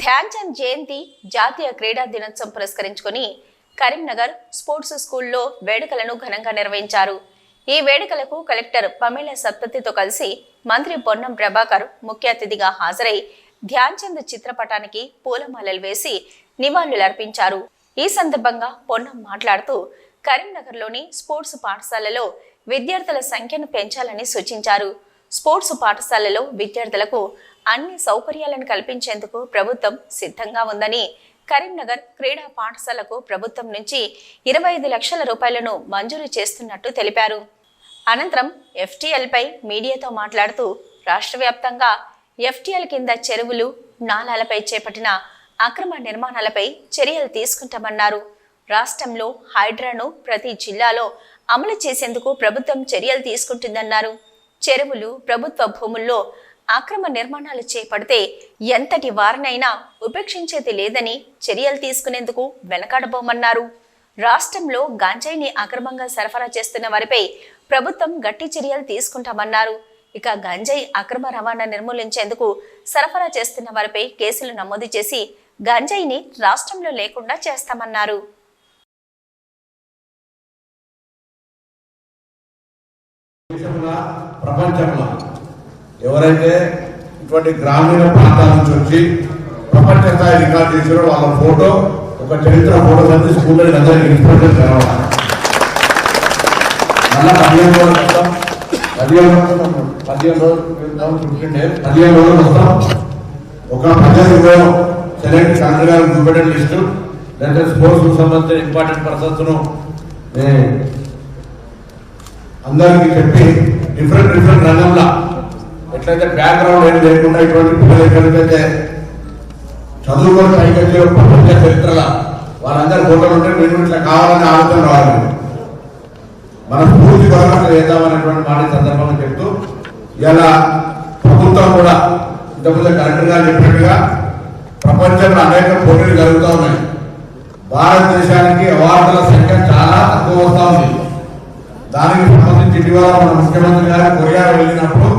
ధ్యాన్ చంద్ జయంతి జాతీయ క్రీడా దినోత్సవం పురస్కరించుకొని కరీంనగర్ స్పోర్ట్స్ స్కూల్లో వేడుకలను ఘనంగా నిర్వహించారు. ఈ వేడుకలకు కలెక్టర్ పమేల సత్తతితో కలిసి మంత్రి పొన్నం ప్రభాకర్ ముఖ్య అతిథిగా హాజరై ధ్యాన్ చంద్ చిత్రపటానికి పూలమాలలు వేసి నివాళులర్పించారు. ఈ సందర్భంగా పొన్నం మాట్లాడుతూ కరీంనగర్లోని స్పోర్ట్స్ పాఠశాలలో విద్యార్థుల సంఖ్యను పెంచాలని సూచించారు. స్పోర్ట్స్ పాఠశాలలో విద్యార్థులకు అన్ని సౌకర్యాలను కల్పించేందుకు ప్రభుత్వం సిద్ధంగా ఉందని కరీంనగర్ క్రీడా పాఠశాలకు ప్రభుత్వం నుంచి ఇరవై ఐదు లక్షల రూపాయలను మంజూరు చేస్తున్నట్టు తెలిపారు. అనంతరం ఎఫ్టీఎల్పై మీడియాతో మాట్లాడుతూ రాష్ట్ర వ్యాప్తంగా ఎఫ్టీఎల్ కింద చెరువులు నాలాలపై చేపట్టిన అక్రమ నిర్మాణాలపై చర్యలు తీసుకుంటామన్నారు. రాష్ట్రంలో హైడ్రాను ప్రతి జిల్లాలో అమలు చేసేందుకు ప్రభుత్వం చర్యలు తీసుకుంటుందన్నారు. చెరువులు ప్రభుత్వ భూముల్లో అక్రమ నిర్మాణాలు చేపడితే ఎంతటి వారినైనా ఉపేక్షించేది లేదని చర్యలు తీసుకునేందుకు వెనకాడబోమన్నారు. రాష్ట్రంలో గాంజాయిని అక్రమంగా సరఫరా చేస్తున్న వారిపై ప్రభుత్వం గట్టి చర్యలు తీసుకుంటామన్నారు. ఇక గంజాయి అక్రమ రవాణా నిర్మూలించేందుకు సరఫరా చేస్తున్న వారిపై కేసులు నమోదు చేసి గంజాయిని రాష్ట్రంలో లేకుండా చేస్తామన్నారు. దేశంలో ప్రపంచంలో ఎవరైతే ఇటువంటి గ్రామీణ ప్రాంతాల నుంచి వచ్చి ప్రపంచ స్థాయి రికార్డు చేసారో వాళ్ళ ఫోటో ఒక చరిత్ర ఫోటో అనేది స్కూల్లో అందరికీ ఇన్స్పిరేషన్ కలవాలి పదిహేను రోజులు మొత్తం పదిహేను రోజులు పదిహేను రోజులు ఫిఫ్టీన్ డేస్ పదిహేను రోజులు ఒక పద్దెనిమిది సెలెక్ట్ కాంగ్రెస్ ఇంపార్టెంట్ లిస్టు లేదంటే స్పోర్ట్స్ సంబంధించిన ఇంపార్టెంట్ పర్సన్స్ను అందరికీ చెప్పి డిఫరెంట్ డిఫరెంట్ రంగంలో ఎట్లయితే బ్యాక్గ్రౌండ్ ఏం లేకుండా ఇటువంటి పిల్లలు ఎక్కడికైతే చదువుకొని పైకి వచ్చే ప్రపంచ చరిత్రల వాళ్ళందరూ ఫోటోలు ఉంటే మేము ఇట్లా కావాలని ఆలోచన రావాలి. మన పూర్తి కొరకు చేద్దామనేటువంటి మాట సందర్భంగా చెప్తూ ఇలా ప్రభుత్వం కూడా ఇంతకుముందు కలెక్టర్ గారు చెప్పినట్టుగా ప్రపంచంలో అనేక పోటీలు జరుగుతూ ఉన్నాయి. భారతదేశానికి అవార్డుల సంఖ్య చాలా తక్కువ వస్తూ ఉంది. దానికి సంబంధించి ఇటీవల మన ముఖ్యమంత్రి గారు కొరియా వెళ్ళినప్పుడు